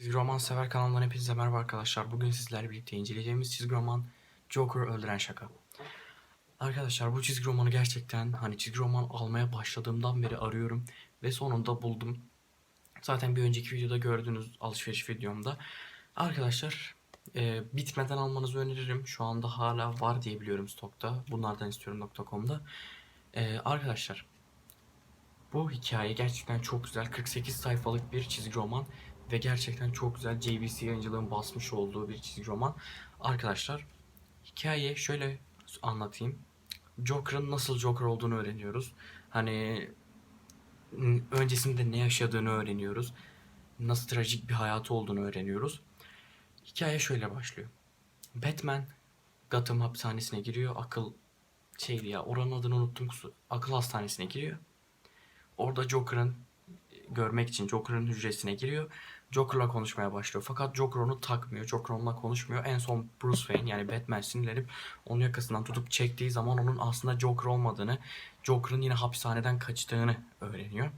Çizgi roman sever kanalından hepinize merhaba arkadaşlar. Bugün sizlerle birlikte inceleyeceğimiz çizgi roman Joker Öldüren Şaka. Arkadaşlar bu çizgi romanı gerçekten hani çizgi roman almaya başladığımdan beri arıyorum ve sonunda buldum. Zaten bir önceki videoda gördüğünüz alışveriş videomda. Arkadaşlar e, bitmeden almanızı öneririm. Şu anda hala var diye biliyorum stokta. Bunlardan istiyorum.com'da. E, arkadaşlar bu hikaye gerçekten çok güzel. 48 sayfalık bir çizgi roman ve gerçekten çok güzel JVC yayıncılığın basmış olduğu bir çizgi roman. Arkadaşlar hikaye şöyle anlatayım. Joker'ın nasıl Joker olduğunu öğreniyoruz. Hani öncesinde ne yaşadığını öğreniyoruz. Nasıl trajik bir hayatı olduğunu öğreniyoruz. Hikaye şöyle başlıyor. Batman Gotham hapishanesine giriyor. Akıl şeydi ya oranın adını unuttum. Akıl hastanesine giriyor. Orada Joker'ın görmek için Joker'ın hücresine giriyor. Joker'la konuşmaya başlıyor. Fakat Joker onu takmıyor. Joker onunla konuşmuyor. En son Bruce Wayne yani Batman sinirlenip onun yakasından tutup çektiği zaman onun aslında Joker olmadığını, Joker'ın yine hapishaneden kaçtığını öğreniyor.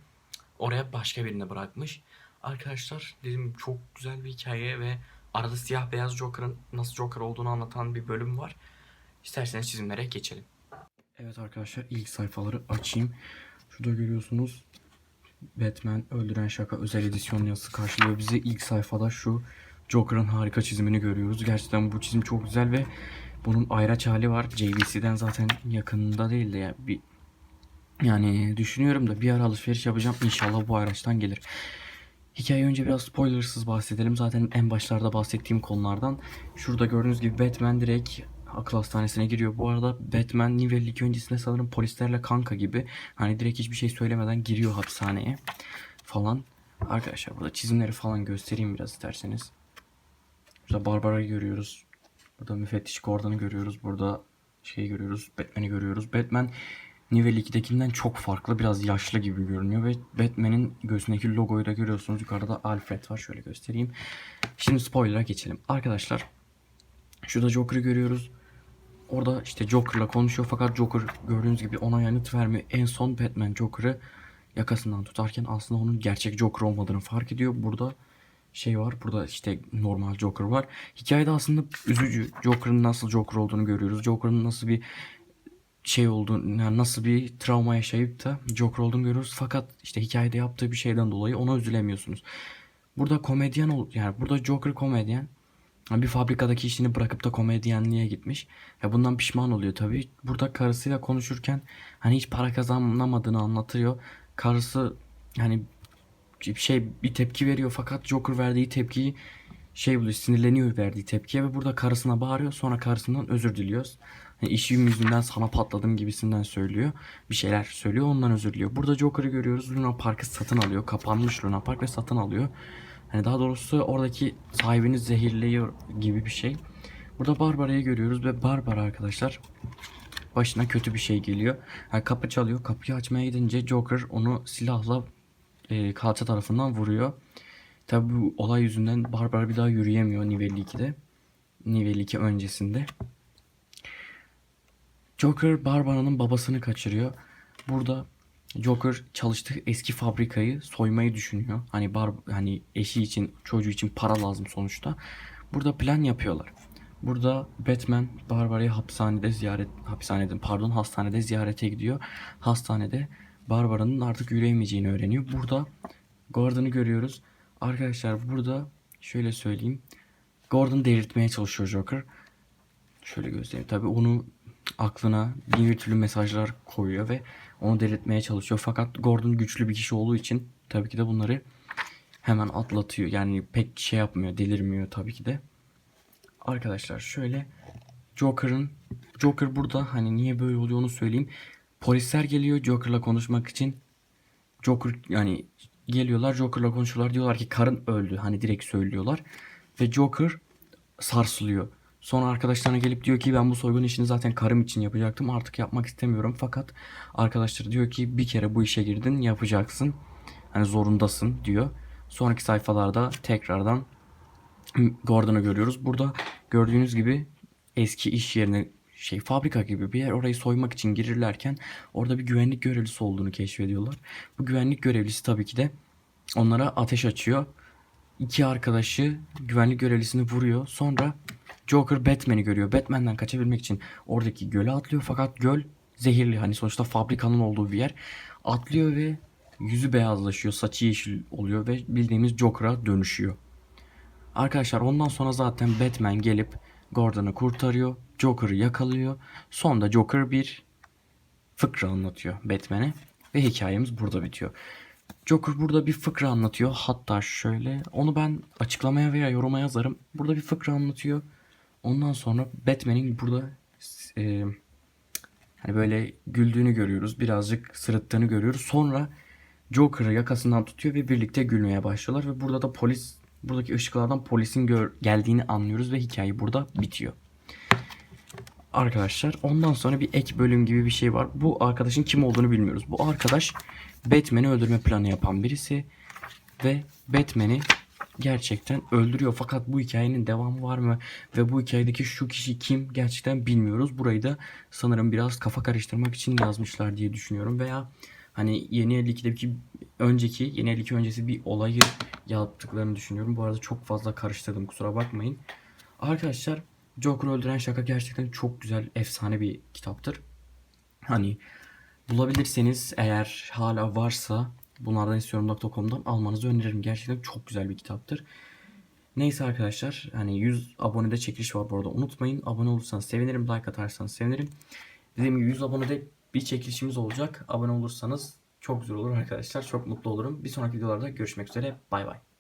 Oraya başka birini bırakmış. Arkadaşlar dedim çok güzel bir hikaye ve arada siyah beyaz Joker'ın nasıl Joker olduğunu anlatan bir bölüm var. İsterseniz çizimlere geçelim. Evet arkadaşlar ilk sayfaları açayım. Şurada görüyorsunuz Batman Öldüren Şaka özel edisyon yazısı karşılıyor bizi. İlk sayfada şu Joker'ın harika çizimini görüyoruz. Gerçekten bu çizim çok güzel ve bunun ayraç hali var. JVC'den zaten yakında değil de ya bir yani düşünüyorum da bir ara alışveriş yapacağım. İnşallah bu ayraçtan gelir. Hikaye önce biraz spoilersız bahsedelim. Zaten en başlarda bahsettiğim konulardan. Şurada gördüğünüz gibi Batman direkt akıl hastanesine giriyor. Bu arada Batman New 52 öncesinde sanırım polislerle kanka gibi. Hani direkt hiçbir şey söylemeden giriyor hapishaneye falan. Arkadaşlar burada çizimleri falan göstereyim biraz isterseniz. Burada Barbara'yı görüyoruz. Burada müfettiş Gordon'ı görüyoruz. Burada şeyi görüyoruz. Batman'i görüyoruz. Batman New 52'dekinden çok farklı. Biraz yaşlı gibi görünüyor ve Batman'in göğsündeki logoyu da görüyorsunuz. Yukarıda Alfred var. Şöyle göstereyim. Şimdi spoiler'a geçelim. Arkadaşlar şurada Joker'ı görüyoruz. Orada işte Joker'la konuşuyor fakat Joker gördüğünüz gibi ona yanıt vermiyor. En son Batman Joker'ı yakasından tutarken aslında onun gerçek Joker olmadığını fark ediyor. Burada şey var. Burada işte normal Joker var. Hikayede aslında üzücü. Joker'ın nasıl Joker olduğunu görüyoruz. Joker'ın nasıl bir şey olduğunu, yani nasıl bir travma yaşayıp da Joker olduğunu görüyoruz. Fakat işte hikayede yaptığı bir şeyden dolayı ona üzülemiyorsunuz. Burada komedyen ol yani burada Joker komedyen. Bir fabrikadaki işini bırakıp da komedyenliğe gitmiş. Ve bundan pişman oluyor tabii. Burada karısıyla konuşurken hani hiç para kazanamadığını anlatıyor. Karısı hani şey bir tepki veriyor fakat Joker verdiği tepkiyi şey buluyor sinirleniyor verdiği tepkiye ve burada karısına bağırıyor sonra karısından özür diliyor. Yani işim yüzünden sana patladım gibisinden söylüyor. Bir şeyler söylüyor ondan özür diliyor. Burada Joker'ı görüyoruz. Luna Park'ı satın alıyor. Kapanmış Luna Park ve satın alıyor. Hani daha doğrusu oradaki sahibini zehirliyor gibi bir şey. Burada Barbara'yı görüyoruz ve Barbara arkadaşlar başına kötü bir şey geliyor. Yani kapı çalıyor. Kapıyı açmaya gidince Joker onu silahla e, kalça tarafından vuruyor. Tabi bu olay yüzünden Barbara bir daha yürüyemiyor New 52'de. New 52 öncesinde. Joker Barbara'nın babasını kaçırıyor. Burada Joker çalıştığı eski fabrikayı soymayı düşünüyor. Hani bar hani eşi için, çocuğu için para lazım sonuçta. Burada plan yapıyorlar. Burada Batman Barbara'yı hapishanede ziyaret hapishanede pardon hastanede ziyarete gidiyor. Hastanede Barbara'nın artık yürüyemeyeceğini öğreniyor. Burada Gordon'ı görüyoruz. Arkadaşlar burada şöyle söyleyeyim. Gordon delirtmeye çalışıyor Joker. Şöyle göstereyim. Tabii onu aklına bir türlü mesajlar koyuyor ve onu delirtmeye çalışıyor. Fakat Gordon güçlü bir kişi olduğu için tabii ki de bunları hemen atlatıyor. Yani pek şey yapmıyor, delirmiyor tabii ki de. Arkadaşlar şöyle Joker'ın Joker burada hani niye böyle oluyor onu söyleyeyim. Polisler geliyor Joker'la konuşmak için. Joker yani geliyorlar Joker'la konuşuyorlar diyorlar ki karın öldü hani direkt söylüyorlar ve Joker sarsılıyor. Sonra arkadaşlarına gelip diyor ki ben bu soygun işini zaten karım için yapacaktım artık yapmak istemiyorum fakat arkadaşları diyor ki bir kere bu işe girdin yapacaksın hani zorundasın diyor. Sonraki sayfalarda tekrardan Gordon'u görüyoruz. Burada gördüğünüz gibi eski iş yerine şey fabrika gibi bir yer orayı soymak için girirlerken orada bir güvenlik görevlisi olduğunu keşfediyorlar. Bu güvenlik görevlisi tabii ki de onlara ateş açıyor. iki arkadaşı güvenlik görevlisini vuruyor. Sonra Joker Batman'i görüyor. Batman'den kaçabilmek için oradaki göle atlıyor fakat göl zehirli. Hani sonuçta fabrikanın olduğu bir yer. Atlıyor ve yüzü beyazlaşıyor, saçı yeşil oluyor ve bildiğimiz Joker'a dönüşüyor. Arkadaşlar ondan sonra zaten Batman gelip Gordon'ı kurtarıyor. Joker'ı yakalıyor. Sonunda Joker bir fıkra anlatıyor Batman'e ve hikayemiz burada bitiyor. Joker burada bir fıkra anlatıyor. Hatta şöyle onu ben açıklamaya veya yoruma yazarım. Burada bir fıkra anlatıyor. Ondan sonra Batman'in burada e, hani böyle güldüğünü görüyoruz. Birazcık sırıttığını görüyoruz. Sonra Joker'ı yakasından tutuyor ve birlikte gülmeye başlıyorlar ve burada da polis buradaki ışıklardan polisin gör- geldiğini anlıyoruz ve hikaye burada bitiyor. Arkadaşlar ondan sonra bir ek bölüm gibi bir şey var. Bu arkadaşın kim olduğunu bilmiyoruz. Bu arkadaş Batman'i öldürme planı yapan birisi ve Batman'i gerçekten öldürüyor. Fakat bu hikayenin devamı var mı ve bu hikayedeki şu kişi kim gerçekten bilmiyoruz. Burayı da sanırım biraz kafa karıştırmak için yazmışlar diye düşünüyorum veya hani Yeni 52'deki önceki Yeni 52 öncesi bir olayı yaptıklarını düşünüyorum. Bu arada çok fazla karıştırdım kusura bakmayın. Arkadaşlar Joker Öldüren Şaka gerçekten çok güzel, efsane bir kitaptır. Hani bulabilirseniz eğer hala varsa bunlardan istiyorum.com'dan almanızı öneririm. Gerçekten çok güzel bir kitaptır. Neyse arkadaşlar hani 100 abonede çekiliş var bu arada unutmayın. Abone olursanız sevinirim. Like atarsanız sevinirim. Dediğim gibi 100 abonede bir çekilişimiz olacak. Abone olursanız çok güzel olur arkadaşlar. Çok mutlu olurum. Bir sonraki videolarda görüşmek üzere. Bay bay.